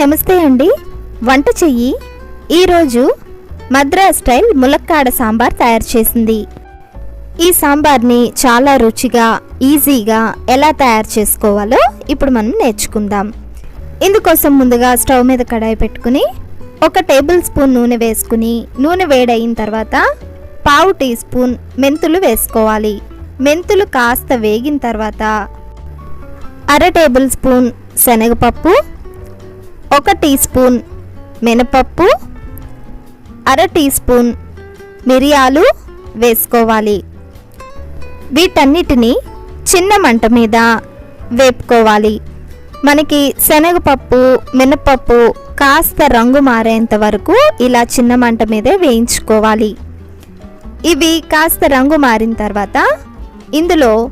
నమస్తే అండి. వంట చెయ్యి. ఈరోజు మద్రాస్ స్టైల్ ములక్కాడ సాంబార్ తయారు చేసింది. ఈ సాంబార్ని చాలా రుచిగా ఈజీగా ఎలా తయారు చేసుకోవాలో ఇప్పుడు మనం నేర్చుకుందాం. ఇందుకోసం ముందుగా స్టవ్ మీద కడాయి పెట్టుకుని ఒక టేబుల్ స్పూన్ నూనె వేసుకుని నూనె వేడయిన తర్వాత పావు టీ స్పూన్ మెంతులు వేసుకోవాలి. మెంతులు కాస్త వేగిన తర్వాత అర టేబుల్ స్పూన్ శనగపప్పు ఒక టీ స్పూన్ మినపప్పు అర టీ స్పూన్ మిరియాలు వేసుకోవాలి. వీటన్నిటిని చిన్న మంట మీద వేపుకోవాలి. మనకి శనగపప్పు మినపప్పు కాస్త రంగు మారేంత వరకు ఇలా చిన్న మంట మీదే వేయించుకోవాలి. ఇవి కాస్త రంగు మారిన తర్వాత ఇందులో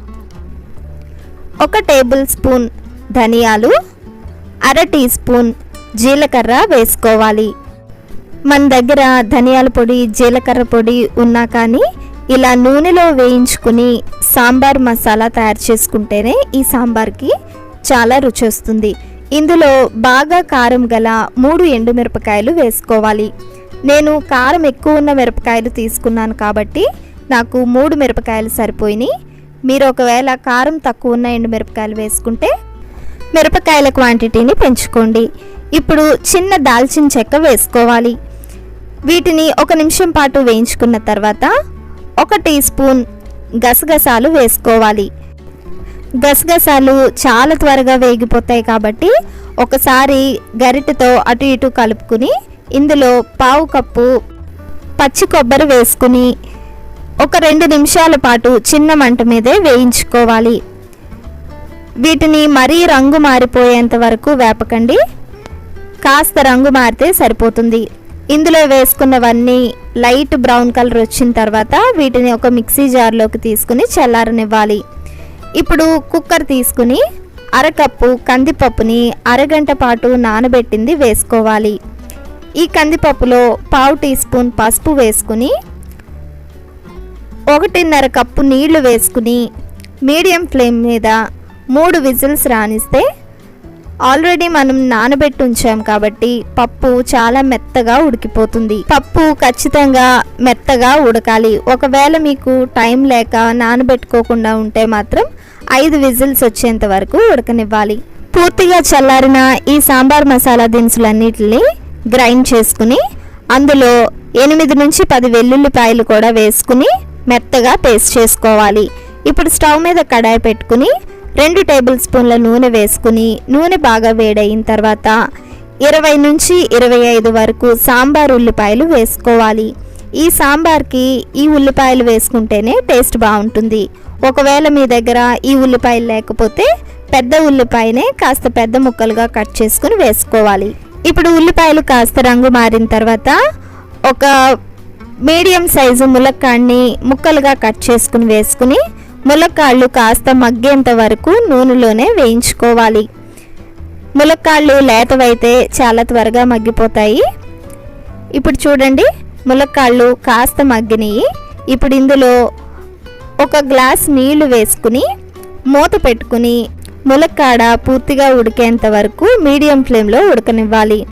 ఒక టేబుల్ స్పూన్ ధనియాలు అర టీ స్పూన్ జీలకర్ర వేసుకోవాలి. మన దగ్గర ధనియాల పొడి జీలకర్ర పొడి ఉన్నా కానీ ఇలా నూనెలో వేయించుకుని సాంబార్ మసాలా తయారు చేసుకుంటేనే ఈ సాంబార్కి చాలా రుచి వస్తుంది. ఇందులో బాగా కారం గల మూడు ఎండుమిరపకాయలు వేసుకోవాలి. నేను కారం ఎక్కువ ఉన్న మిరపకాయలు తీసుకున్నాను కాబట్టి నాకు మూడు మిరపకాయలు సరిపోయినాయి. మీరు ఒకవేళ కారం తక్కువ ఉన్న ఎండుమిరపకాయలు వేసుకుంటే మిరపకాయల క్వాంటిటీని పెంచుకోండి. ఇప్పుడు చిన్న దాల్చిన చెక్క వేసుకోవాలి. వీటిని ఒక నిమిషం పాటు వేయించుకున్న తర్వాత ఒక టీ స్పూన్ గసగసాలు వేసుకోవాలి. గసగసాలు చాలా త్వరగా వేగిపోతాయి కాబట్టి ఒకసారి గరిటెతో అటు ఇటు కలుపుకుని ఇందులో పావు కప్పు పచ్చి కొబ్బరి వేసుకుని ఒక రెండు నిమిషాల పాటు చిన్న మంట మీదే వేయించుకోవాలి. వీటిని మరీ రంగు మారిపోయేంత వరకు వేపకండి. కాస్త రంగు మారితే సరిపోతుంది. ఇందులో వేసుకున్నవన్నీ లైట్ బ్రౌన్ కలర్ వచ్చిన తర్వాత వీటిని ఒక మిక్సీ జార్లోకి తీసుకుని చల్లారనివ్వాలి. ఇప్పుడు కుక్కర్ తీసుకుని అరకప్పు కందిపప్పుని అరగంట పాటు నానబెట్టింది వేసుకోవాలి. ఈ కందిపప్పులో పావు టీ స్పూన్ పసుపు వేసుకుని ఒకటిన్నర కప్పు నీళ్ళు వేసుకుని మీడియం ఫ్లేమ్ మీద మూడు విజిల్స్ రానిస్తే ఆల్రెడీ మనం నానబెట్టి ఉంచాం కాబట్టి పప్పు చాలా మెత్తగా ఉడికిపోతుంది. పప్పు ఖచ్చితంగా మెత్తగా ఉడకాలి. ఒకవేళ మీకు టైం లేక నానబెట్టుకోకుండా ఉంటే మాత్రం ఐదు విజిల్స్ వచ్చేంత వరకు ఉడకనివ్వాలి. పూర్తిగా చల్లారిన ఈ సాంబార్ మసాలా దినుసులన్నిటిని గ్రైండ్ చేసుకుని అందులో ఎనిమిది నుంచి పది వెల్లుల్లిపాయలు కూడా వేసుకుని మెత్తగా పేస్ట్ చేసుకోవాలి. ఇప్పుడు స్టవ్ మీద కడాయి పెట్టుకుని రెండు టేబుల్ స్పూన్ల నూనె వేసుకుని నూనె బాగా వేడయిన తర్వాత ఇరవై నుంచి ఇరవై ఐదు వరకు సాంబార్ ఉల్లిపాయలు వేసుకోవాలి. ఈ సాంబార్కి ఈ ఉల్లిపాయలు వేసుకుంటేనే టేస్ట్ బాగుంటుంది. ఒకవేళ మీ దగ్గర ఈ ఉల్లిపాయలు లేకపోతే పెద్ద ఉల్లిపాయనే కాస్త పెద్ద ముక్కలుగా కట్ చేసుకుని వేసుకోవాలి. ఇప్పుడు ఉల్లిపాయలు కాస్త రంగు మారిన తర్వాత ఒక మీడియం సైజు ములక్కాడిని ముక్కలుగా కట్ చేసుకుని వేసుకుని ములక్కాళ్ళు కాస్త మగ్గేంత వరకు నూనెలోనే వేయించుకోవాలి. ములక్కాళ్ళు లేతవైతే చాలా త్వరగా మగ్గిపోతాయి. ఇప్పుడు చూడండి ములక్కాళ్ళు కాస్త మగ్గినాయి. ఇప్పుడు ఇందులో ఒక గ్లాస్ నీళ్ళు వేసుకుని మూత పెట్టుకుని ములక్కాడ పూర్తిగా ఉడికేంత వరకు మీడియం ఫ్లేమ్లో ఉడకనివ్వాలి.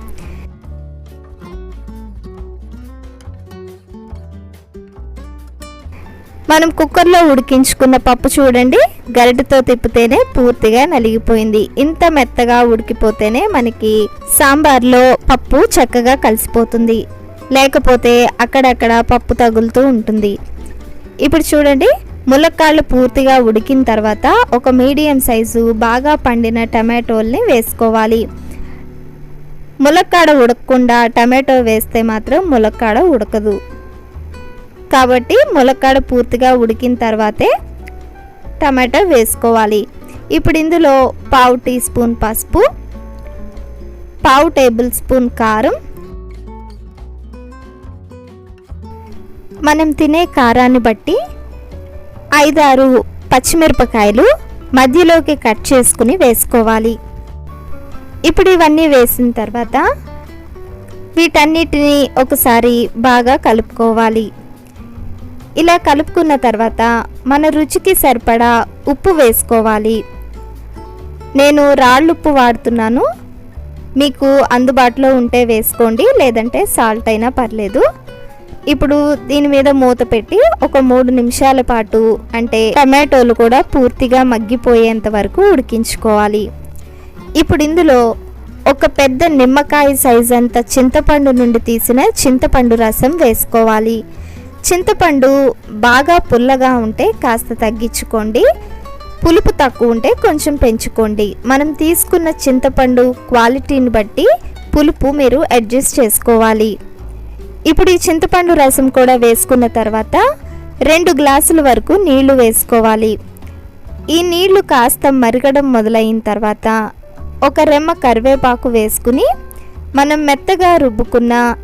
మనం కుక్కర్లో ఉడికించుకున్న పప్పు చూడండి. గరిటతో తిప్పితేనే పూర్తిగా నలిగిపోయింది. ఇంత మెత్తగా ఉడికిపోతేనే మనకి సాంబార్లో పప్పు చక్కగా కలిసిపోతుంది. లేకపోతే అక్కడక్కడ పప్పు తగులుతూ ఉంటుంది. ఇప్పుడు చూడండి. ములక్కాళ్ళు పూర్తిగా ఉడికిన తర్వాత ఒక మీడియం సైజు బాగా పండిన టమాటోల్ని వేసుకోవాలి. ములక్కాడ ఉడకకుండా టమాటో వేస్తే మాత్రం ములక్కాడ ఉడకదు. కాబట్టి ములక్కాడ పూర్తిగా ఉడికిన తర్వాతే టమాటా వేసుకోవాలి. ఇప్పుడు ఇందులో పావు టీ స్పూన్ పసుపు పావు టేబుల్ స్పూన్ కారం. మనం తినే కారాన్ని బట్టి ఐదారు పచ్చిమిరపకాయలు మధ్యలోకి కట్ చేసుకుని వేసుకోవాలి. ఇప్పుడు ఇవన్నీ వేసిన తర్వాత వీటన్నిటిని ఒకసారి బాగా కలుపుకోవాలి. ఇలా కలుపుకున్న తర్వాత మన రుచికి సరిపడా ఉప్పు వేసుకోవాలి. నేను రాళ్ళుప్పు వాడుతున్నాను. మీకు అందుబాటులో ఉంటే వేసుకోండి లేదంటే సాల్ట్ అయినా పర్లేదు. ఇప్పుడు దీని మీద మూత పెట్టి ఒక మూడు నిమిషాల పాటు అంటే టమాటోలు కూడా పూర్తిగా మగ్గిపోయేంత వరకు ఉడికించుకోవాలి. ఇప్పుడు ఇందులో ఒక పెద్ద నిమ్మకాయ సైజ్ అంత చింతపండు నుండి తీసిన చింతపండు రసం వేసుకోవాలి. చింతపండు బాగా పుల్లగా ఉంటే కాస్త తగ్గించుకోండి. పులుపు తక్కువ ఉంటే కొంచెం పెంచుకోండి. మనం తీసుకున్న చింతపండు క్వాలిటీని బట్టి పులుపు మీరు అడ్జస్ట్ చేసుకోవాలి. ఇప్పుడు ఈ చింతపండు రసం కూడా వేసుకున్న తర్వాత రెండు గ్లాసుల వరకు నీళ్ళు వేసుకోవాలి. ఈ నీళ్ళు కాస్త మరగడం మొదలైన తర్వాత ఒక రెమ్మ కరివేపాకు వేసుకుని మనం మెత్తగా రుబ్బుకున్న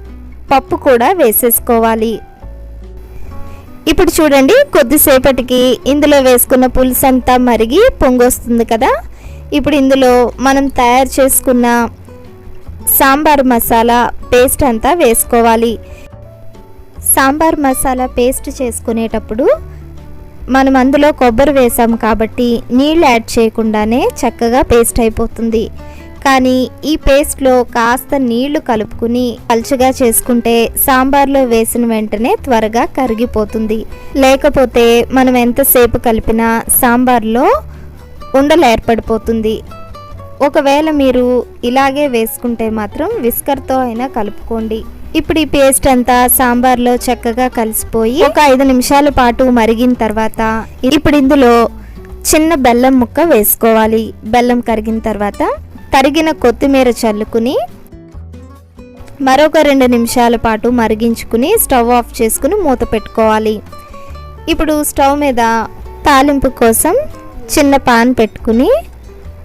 పప్పు కూడా వేసేసుకోవాలి. ఇప్పుడు చూడండి కొద్దిసేపటికి ఇందులో వేసుకున్న పులుసు అంతా మరిగి పొంగొస్తుంది కదా. ఇప్పుడు ఇందులో మనం తయారు చేసుకున్న సాంబార్ మసాలా పేస్ట్ అంతా వేసుకోవాలి. సాంబార్ మసాలా పేస్ట్ చేసుకునేటప్పుడు మనం అందులో కొబ్బరి వేసాం కాబట్టి నీళ్ళు యాడ్ చేయకుండానే చక్కగా పేస్ట్ అయిపోతుంది. కానీ ఈ పేస్ట్లో కాస్త నీళ్ళు కలుపుకుని పలుచగా చేసుకుంటే సాంబార్లో వేసిన వెంటనే త్వరగా కరిగిపోతుంది. లేకపోతే మనం ఎంతసేపు కలిపినా సాంబార్లో ఉండలు ఏర్పడిపోతుంది. ఒకవేళ మీరు ఇలాగే వేసుకుంటే మాత్రం విస్కర్తో అయినా కలుపుకోండి. ఇప్పుడు ఈ పేస్ట్ అంతా సాంబార్లో చక్కగా కలిసిపోయి ఒక ఐదు నిమిషాల పాటు మరిగిన తర్వాత ఇప్పుడు ఇందులో చిన్న బెల్లం ముక్క వేసుకోవాలి. బెల్లం కరిగిన తర్వాత తరిగిన కొత్తిమీర చల్లుకుని మరొక రెండు నిమిషాల పాటు మరిగించుకుని స్టవ్ ఆఫ్ చేసుకుని మూత పెట్టుకోవాలి. ఇప్పుడు స్టవ్ మీద తాలింపు కోసం చిన్న పాన్ పెట్టుకుని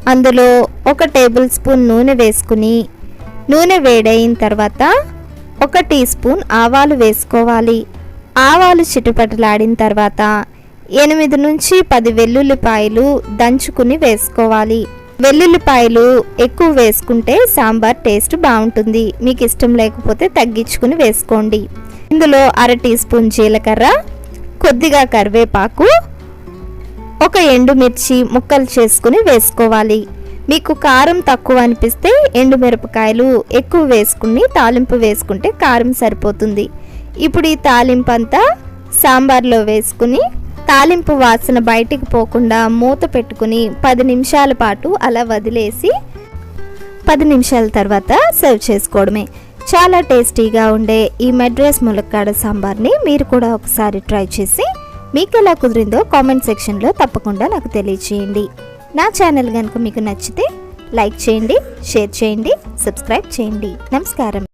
అందులో ఒక టేబుల్ స్పూన్ నూనె వేసుకుని నూనె వేడైన తర్వాత ఒక టీ స్పూన్ ఆవాలు వేసుకోవాలి. ఆవాలు చిటుపటలాడిన తర్వాత ఎనిమిది నుంచి పది వెల్లుల్లిపాయలు దంచుకుని వేసుకోవాలి. వెల్లుల్లిపాయలు ఎక్కువ వేసుకుంటే సాంబార్ టేస్ట్ బాగుంటుంది. మీకు ఇష్టం లేకపోతే తగ్గించుకుని వేసుకోండి. ఇందులో అర టీ స్పూన్ జీలకర్ర కొద్దిగా కరివేపాకు ఒక ఎండుమిర్చి ముక్కలు చేసుకుని వేసుకోవాలి. మీకు కారం తక్కువ అనిపిస్తే ఎండుమిరపకాయలు ఎక్కువ వేసుకుని తాలింపు వేసుకుంటే కారం సరిపోతుంది. ఇప్పుడు ఈ తాలింపు అంతా సాంబార్లో వేసుకుని తాలింపు వాసన బయటికి పోకుండా మూత పెట్టుకుని పది నిమిషాల పాటు అలా వదిలేసి పది నిమిషాల తర్వాత సర్వ్ చేసుకోవడమే. చాలా టేస్టీగా ఉండే ఈ మెడ్రాస్ ములక్కాడ సాంబార్ని మీరు కూడా ఒకసారి ట్రై చేసి మీకు ఎలా కుదిరిందో కామెంట్ సెక్షన్లో తప్పకుండా నాకు తెలియచేయండి. నా ఛానల్ కనుక మీకు నచ్చితే లైక్ చేయండి షేర్ చేయండి సబ్స్క్రైబ్ చేయండి. నమస్కారం.